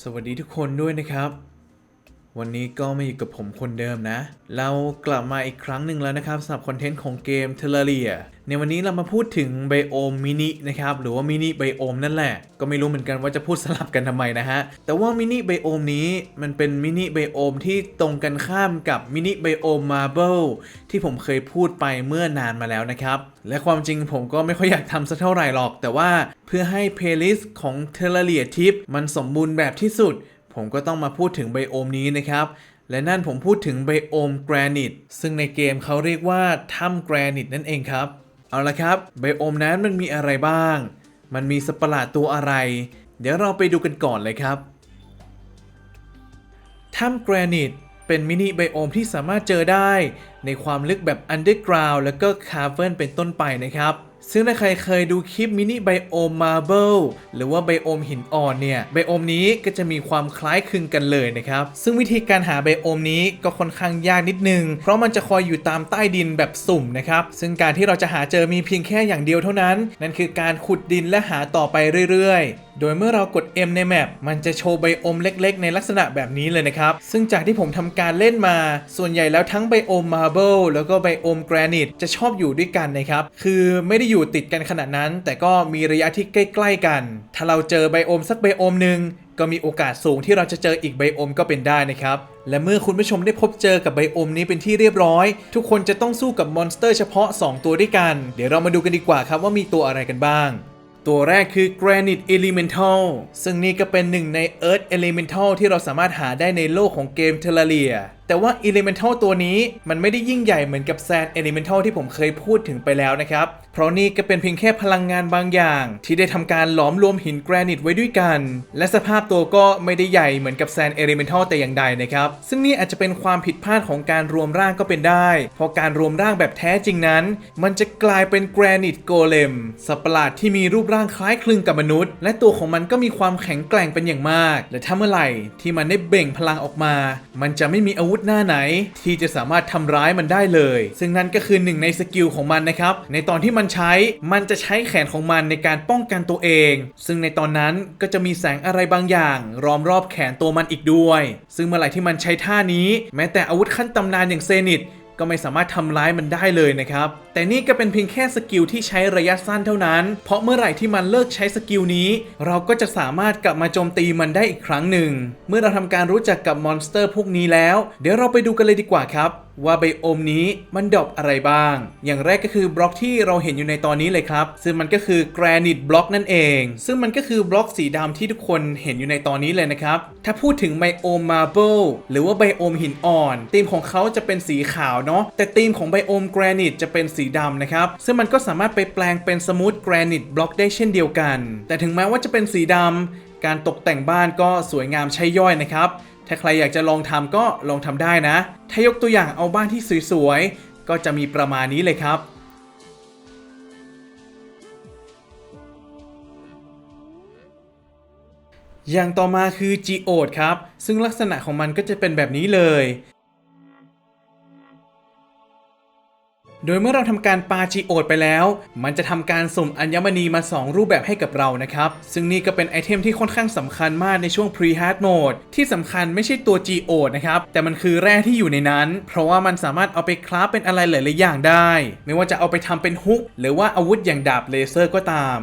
สวัสดีทุกคนด้วยนะครับ วันนี้ก็มาอยู่กับผมคนเดิมนะ เรากลับมาอีกครั้งหนึ่งแล้วนะครับสำหรับคอนเทนต์ของเกม Terraria ในวันนี้เรามาพูดถึงไบโอมมินินะครับ หรือว่ามินิไบโอมนั่นแหละ ก็ไม่รู้เหมือนกันว่าจะพูดสลับกันทำไมนะฮะ แต่ว่ามินิไบโอมนี้มันเป็นมินิไบโอมที่ตรงกันข้ามกับมินิไบโอมมาร์เบลที่ผมเคยพูดไปเมื่อนานมาแล้วนะครับ และความจริงผมก็ไม่ค่อยอยากทำสักเท่าไหร่หรอก แต่ว่าเพื่อให้เพลย์ลิสต์ของ Terraria Tip มันสมบูรณ์แบบที่สุด ผมก็ต้องมาพูดถึงไบโอมนี้นะครับ และนั่นผมพูดถึงไบโอมแกรนิตซึ่งในเกมเขาเรียกว่าถ้ำแกรนิตนั่นเองครับ เอาละครับไบโอมนั้นมันมีอะไรบ้าง มันมีสัตว์ประหลาดตัวอะไร เดี๋ยวเราไปดูกันก่อนเลยครับถ้ำแกรนิตเป็นมินิไบโอมที่สามารถเจอได้ ในความลึกแบบ Underground แล้วก็คาเ v นเป็นต้นไปนะครับซึ่งถ้าใครเคยดูคลิปมินิไบโอมมาร์เบลหรือว่าไบโอมหินอ่อนเนี่ย ไบโอมนี้ก็จะมีความคล้ายคลึงกันเลยนะครับ ซึ่งวิธีการหาไบโอมนี้ก็ค่อนข้างยากนิดนึง เพราะมันจะคอยอยู่ตามใต้ดินแบบสุ่มนะครับ ซึ่งการที่เราจะหาเจอมีเพียงแค่อย่างเดียวเท่านั้น นั่นคือการขุดดินและหาต่อไปเรื่อยๆ โดยเมื่อเรากด M ในแมปมันจะโชว์ไบโอมเล็ก ๆ ในลักษณะแบบนี้เลยนะครับ ซึ่งจากที่ผมทำการเล่นมา ส่วนใหญ่แล้วทั้งไบโอมมาร์เบลแล้วก็ไบโอมแกรนิตจะชอบอยู่ด้วยกันนะครับ คือไม่ได้อยู่ติดกันขนาดนั้น แต่ก็มีระยะที่ใกล้ๆกัน ถ้าเราเจอไบโอมสักไบโอมหนึ่งก็มีโอกาสสูงที่เราจะเจออีกไบโอมก็เป็นได้นะครับ และเมื่อคุณผู้ชมได้พบเจอกับไบโอมนี้เป็นที่เรียบร้อย ทุกคนจะต้องสู้กับมอนสเตอร์เฉพาะ 2 ตัวด้วยกัน เดี๋ยวเรามาดูกันดีกว่าครับว่ามีตัวอะไรกันบ้าง ตัวแรกคือ Granite Elemental ซึ่งนี่ก็เป็นหนึ่งใน Earth Elemental ที่เราสามารถหาได้ในโลกของเกม Terraria แต่ว่า Elemental ตัวนี้มันไม่ได้ยิ่งใหญ่เหมือนกับ Sand Elemental ที่ผมเคยพูดถึงไปแล้วนะครับ เพราะนี่ก็เป็นเพียงแค่พลังงานบางอย่าง ที่ได้ทำการหลอมรวมหินแกรนิตไว้ด้วยกัน และสภาพตัวก็ไม่ได้ใหญ่เหมือนกับ Sand Elemental แต่อย่างใดนะครับ ซึ่งนี่อาจจะเป็นความผิดพลาดของการรวมร่างก็เป็นได้ เพราะการรวมร่างแบบแท้จริงนั้น มันจะกลายเป็นแกรนิตโกเลมสัตว์ประหลาดที่มีรูปร่างคล้ายคลึงกับมนุษย์ และตัวของมันก็มีความแข็งแกร่งเป็นอย่างมาก และถ้าเมื่อไหร่ที่มันได้เบ่งพลังออกมา มันจะไม่มีอาวุธหน้าไหน ที่จะสามารถทำร้ายมันได้เลย ซึ่งนั่นก็คือหนึ่งในสกิลของมันนะครับ ในตอนที่มันใช้ มันจะใช้แขนของมันในการป้องกันตัวเอง ซึ่งในตอนนั้นก็จะมีแสงอะไรบางอย่างล้อมรอบแขนตัวมันอีกด้วย ซึ่งเมื่อไหร่ที่มันใช้ท่านี้ แม้แต่อาวุธขั้นตำนานอย่างเซนิต ก็ไม่สามารถทำร้ายมันได้เลยนะครับ แต่นี่ก็เป็นเพียงแค่สกิลที่ใช้ระยะสั้นเท่านั้น เพราะเมื่อไหร่ที่มันเลิกใช้สกิลนี้ เราก็จะสามารถกลับมาโจมตีมันได้อีกครั้งหนึ่ง เมื่อเราทำการรู้จักกับมอนสเตอร์พวกนี้แล้ว เดี๋ยวเราไปดูกันเลยดีกว่าครับ ว่าไบโอมนี้มันดรอปอะไรบ้าง อย่างแรกก็คือบล็อกที่เราเห็นอยู่ในตอนนี้เลยครับ ซึ่งมันก็คือแกรนิตบล็อกนั่นเอง ซึ่งมันก็คือบล็อกสีดำที่ทุกคนเห็นอยู่ในตอนนี้เลยนะครับ ถ้าพูดถึงไบโอมมาร์เบลหรือว่าไบโอมหินอ่อนธีมของเขาจะเป็นสีขาวเนาะ แต่ธีมของไบโอมแกรนิตจะเป็นสีดำนะครับ ซึ่งมันก็สามารถไปแปลงเป็นสมูทแกรนิตบล็อกได้เช่นเดียวกัน แต่ถึงแม้ว่าจะเป็นสีดำ การตกแต่งบ้านก็สวยงามใช่ย่อยนะครับ ถ้าใครอยากจะลองทำก็ลองทำได้นะ ถ้ายกตัวอย่างเอาบ้านที่สวยๆ ก็จะมีประมาณนี้เลยครับอย่างต่อมาคือจีโอดครับ ซึ่งลักษณะของมันก็จะเป็นแบบนี้เลย โดยเมื่อเราทำการปาจีโอดไปแล้ว มันจะทำการสุ่มอัญมณีมา 2 รูปแบบให้กับเรานะครับ ซึ่งนี่ก็เป็นไอเทมที่ค่อนข้างสำคัญมากในช่วง pre hard mode ที่สำคัญไม่ใช่ตัว g o ดนะครับ แต่มันคือแร่ที่อยู่ในนั้น เพราะว่ามันสามารถเอาไปคราฟเป็นอะไรหลาย ๆ อย่างได้ ไม่ว่าจะเอาไปทำเป็นฮุก หรือว่าอาวุธอย่างดาบเลเซอร์ก็ตาม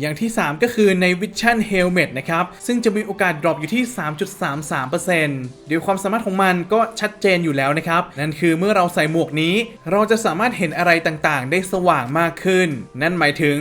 อย่างที่ 3 ก็คือใน Vision Helmet นะครับ ซึ่งจะมีโอกาสดรอปอยู่ที่ 3.33%เดี๋ยวความสามารถของมันก็ชัดเจนอยู่แล้วนะครับ นั่นคือเมื่อเราใส่หมวกนี้ เราจะสามารถเห็นอะไรต่างๆ ได้สว่างมากขึ้น นั่นหมายถึง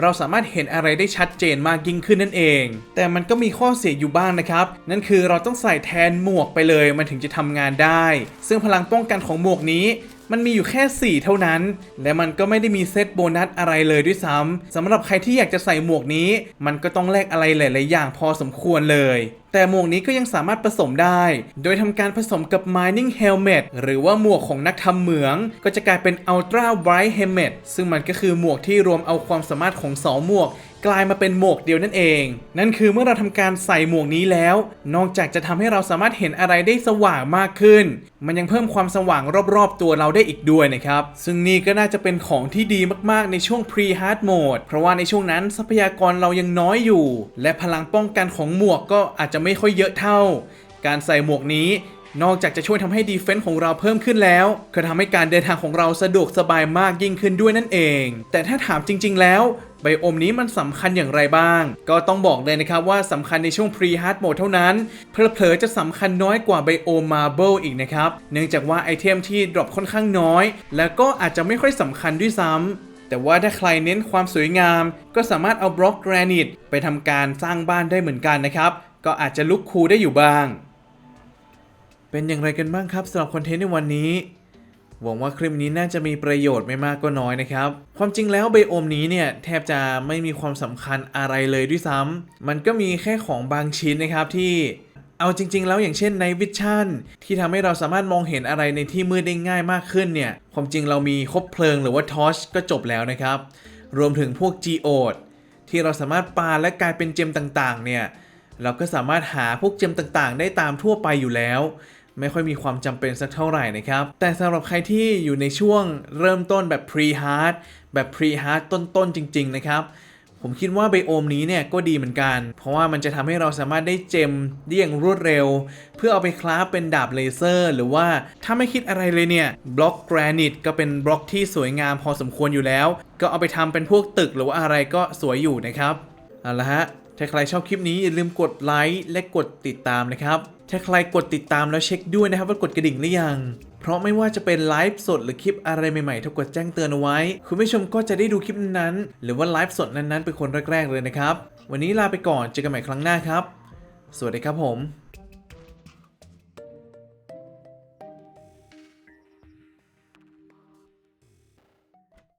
เราสามารถเห็นอะไรได้ชัดเจนมากยิ่งขึ้นนั่นเอง แต่มันก็มีข้อเสียอยู่บ้างนะครับ นั่นคือเราต้องใส่แทนหมวกไปเลย มันถึงจะทำงานได้ ซึ่งพลังป้องกันของหมวกนี้ มันมีอยู่แค่ 4 เท่านั้น และมันก็ไม่ได้มีเซตโบนัสอะไรเลยด้วยซ้ำสำหรับใครที่อยากจะใส่หมวกนี้ มันก็ต้องแลกอะไรหลาย ๆ อย่างพอสมควรเลยแต่หมวกนี้ก็ยังสามารถผสมได้ โดยทำการผสมกับ mining helmet หรือว่าหมวกของนักทำเหมือง ก็จะกลายเป็น ultra bright helmet ซึ่งมันก็คือหมวกที่รวมเอาความสามารถของสองหมวกกลายมาเป็นหมวกเดียวนั่นเอง นั่นคือเมื่อเราทำการใส่หมวกนี้แล้ว นอกจากจะทำให้เราสามารถเห็นอะไรได้สว่างมากขึ้น มันยังเพิ่มความสว่างรอบๆตัวเราได้อีกด้วยนะครับ ซึ่งนี่ก็น่าจะเป็นของที่ดีมากๆในช่วง pre hard mode เพราะว่าในช่วงนั้นทรัพยากรเรายังน้อยอยู่ และพลังป้องกันของหมวกก็อาจจะไม่ค่อยเยอะเท่า การใส่หมวกนี้นอกจากจะช่วยทำให้ดีเฟนส์ของเราเพิ่มขึ้นแล้ว ก็ทำให้การเดินทางของเราสะดวกสบายมากยิ่งขึ้นด้วยนั่นเอง แต่ถ้าถามจริง ๆ แล้ว ไบโอมนี้มันสำคัญอย่างไรบ้าง ก็ต้องบอกเลยนะครับว่าสำคัญในช่วง pre hard mode เท่านั้น เพลอๆจะสำคัญน้อยกว่าไบโอม marble อีกนะครับ เนื่องจากว่าไอเทมที่ดรอปค่อนข้างน้อย แล้วก็อาจจะไม่ค่อยสำคัญด้วยซ้ำแต่ว่าถ้าใครเน้นความสวยงาม ก็สามารถเอาบล็อกแกรนิตไปทำการสร้างบ้านได้เหมือนกันนะครับ ก็อาจจะลุกคูได้อยู่บ้าง เป็นอย่างไรกันบ้างครับสำหรับคอนเทนต์ในวันนี้ หวังว่าคลิปนี้น่าจะมีประโยชน์ไม่มากก็น้อยนะครับ ความจริงแล้วไบโอมนี้เนี่ยแทบจะไม่มีความสำคัญอะไรเลยด้วยซ้ำมันก็มีแค่ของบางชิ้นนะครับที่เอาจริง ๆ แล้วอย่างเช่นในวิชั่นที่ทำให้เราสามารถมองเห็นอะไรในที่มืดได้ง่ายมากขึ้นเนี่ย ความจริงเรามีคบเพลิงหรือว่าทอชก็จบแล้วนะครับ รวมถึงพวก Geode ที่เราสามารถปาและกลายเป็นเจมต่าง ๆ เนี่ย เราก็สามารถหาพวกเจมต่างๆ ได้ตามทั่วไปอยู่แล้ว ไม่ค่อยมีความจำเป็นสักเท่าไหร่นะครับ แต่สำหรับใครที่อยู่ในช่วงเริ่มต้นแบบ pre hard แบบ pre hard ต้นๆ จริง ๆ นะครับผมคิดว่าไบโอมนี้เนี่ยก็ดีเหมือนกัน เพราะว่ามันจะทำให้เราสามารถได้เจมได้อย่างรวดเร็ว เพื่อเอาไปคราฟเป็นดาบเลเซอร์ หรือว่าถ้าไม่คิดอะไรเลยเนี่ยบล็อกแกรนิตก็เป็นบล็อกที่สวยงามพอสมควรอยู่แล้ว ก็เอาไปทำเป็นพวกตึกหรือว่าอะไรก็สวยอยู่นะครับ เอาละฮะ ถ้าใครชอบคลิปนี้อย่าลืมกดไลค์และกดติดตามนะครับ ถ้าใครกดติดตามแล้วเช็คด้วยนะครับว่ากดกระดิ่งหรือยัง เพราะไม่ว่าจะเป็นไลฟ์สดหรือคลิปอะไรใหม่ๆถ้ากดแจ้งเตือนเอาไว้ คุณผู้ชมก็จะได้ดูคลิปนั้นๆหรือว่าไลฟ์สดนั้นๆเป็นคนแรกๆเลยนะครับ วันนี้ลาไปก่อนเจอกันใหม่ครั้งหน้าครับ สวัสดีครับผม